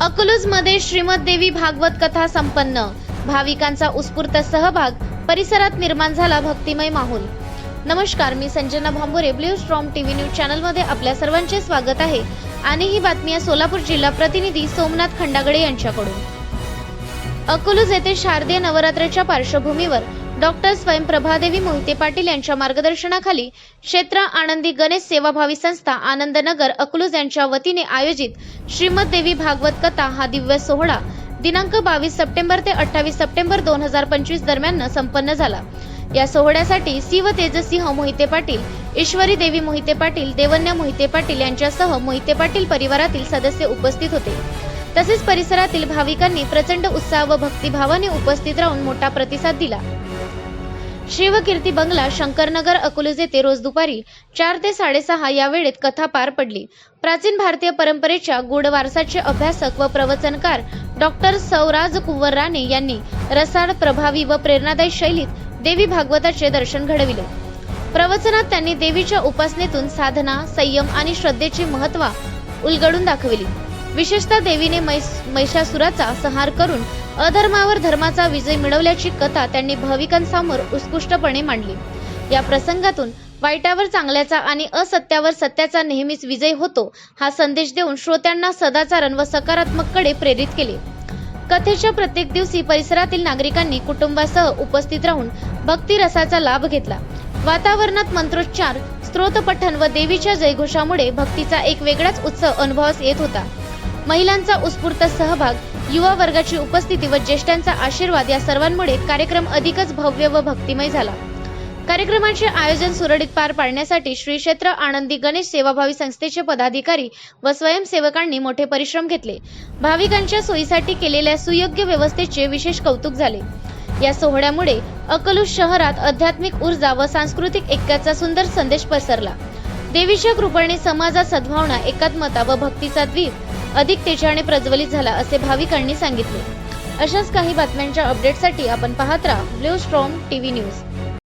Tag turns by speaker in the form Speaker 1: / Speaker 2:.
Speaker 1: अकलूजमध्ये श्रीमद देवी भागवत कथा संपन्न. भाविकांचा उत्स्फूर्त सहभाग परिसरात निर्माण झाला भक्तिमय माहोल. नमस्कार मी Sanjana Bhambure blue storm TV news चॅनलमध्ये आपल्या सर्वांचे स्वागत आहे. आणि ही बातमी आहे सोलापूर जिल्हा प्रतिनिधी सोमनाथ खंडागडे यांच्याकडून. अकलूज येथे शारदीय नवरात्राच्या पार्श्वभूमीवर डॉक्टर स्वयंप्रभादेवी मोहिते पाटील यांच्या मार्गदर्शनाखाली क्षेत्र आनंदी गणेश सेवाभावी संस्था आनंदनगर अकलूज यांच्या वतीने आयोजित श्रीमद देवी भागवत कथा हा दिव्य सोहळा दिनांक बावीस सप्टेंबर ते अठ्ठावीस सप्टेंबर दोन हजार पंचवीस दरम्यान संपन्न झाला. या सोहळ्यासाठी शिव तेजसिंह मोहिते पाटील ईश्वरी देवी मोहिते पाटील देवन्या मोहिते पाटील यांच्यासह मोहिते पाटील परिवारातील सदस्य उपस्थित होते. तसेच परिसरातील भाविकांनी प्रचंड उत्साह व भक्तिभावाने उपस्थित राहून मोठा प्रतिसाद दिला. शिवकीर्ती बंगला शंकरनगर अकोलेज येथे रोज दुपारी चार ते साडेसहा या वेळेत कथा पार पडली. प्राचीन भारतीय परंपरेच्या गूढ वारसाचे अभ्यासक व प्रवचनकार डॉक्टर सौराज कुंवर राणे यांनी रसाळ प्रभावी व प्रेरणादायी शैलीत देवी भागवताचे दर्शन घडविले. प्रवचनात त्यांनी देवीच्या उपासनेतून साधना संयम आणि श्रद्धेची महत्वा उलगडून दाखविली. विशेषतः देवीने मैस- महिषासुराचा संहार करून अधर्मावर धर्माचा विजय मिळवल्याची कथा त्यांनी भाविकांसमोर उत्कृष्टपणे मांडली. या प्रसंगातून वाईटावर चांगल्याचा आणि असत्यावर सत्याचा नेहमीच विजय होतो हा संदेश देऊन श्रोत्यांना सदाचारण व सकारात्मककडे प्रेरित केले. कथेच्या प्रत्येक दिवशी परिसरातील नागरिकांनी कुटुंबासह उपस्थित राहून भक्तिरसाचा लाभ घेतला. वातावरणात मंत्रोच्चार स्तोत्रपठण व देवीच्या जयघोषामुळे भक्तीचा एक वेगळाच उत्सव अनुभवास येत होता. महिलांचा उत्स्फूर्त सहभाग युवा वर्गाची उपस्थिती व ज्येष्ठांचा आशीर्वाद या सर्वांमुळे कार्यक्रम अधिकच भव्य व भक्तिमय झाला. कार्यक्रमाचे आयोजन सुरळीत पार पाडण्यासाठी श्री क्षेत्र आनंदी गणेश सेवाभावी संस्थेचे पदाधिकारी व स्वयंसेवकांनी मोठे परिश्रम घेतले. भाविकांच्या सोयीसाठी केलेल्या सुयोग्य व्यवस्थेचे विशेष कौतुक झाले. या सोहळ्यामुळे अकलूज शहरात आध्यात्मिक ऊर्जा व सांस्कृतिक ऐक्याचा सुंदर संदेश पसरला. देवीच्या कृपेने समाजात सद्भावना एकात्मता व भक्तीचा द्वीप अधिक तेजाने प्रज्वलित झाला असे भाविकांनी सांगितले. अशाच काही बातम्यांच्या अपडेटसाठी आपण पाहत राहा. Blue storm TV news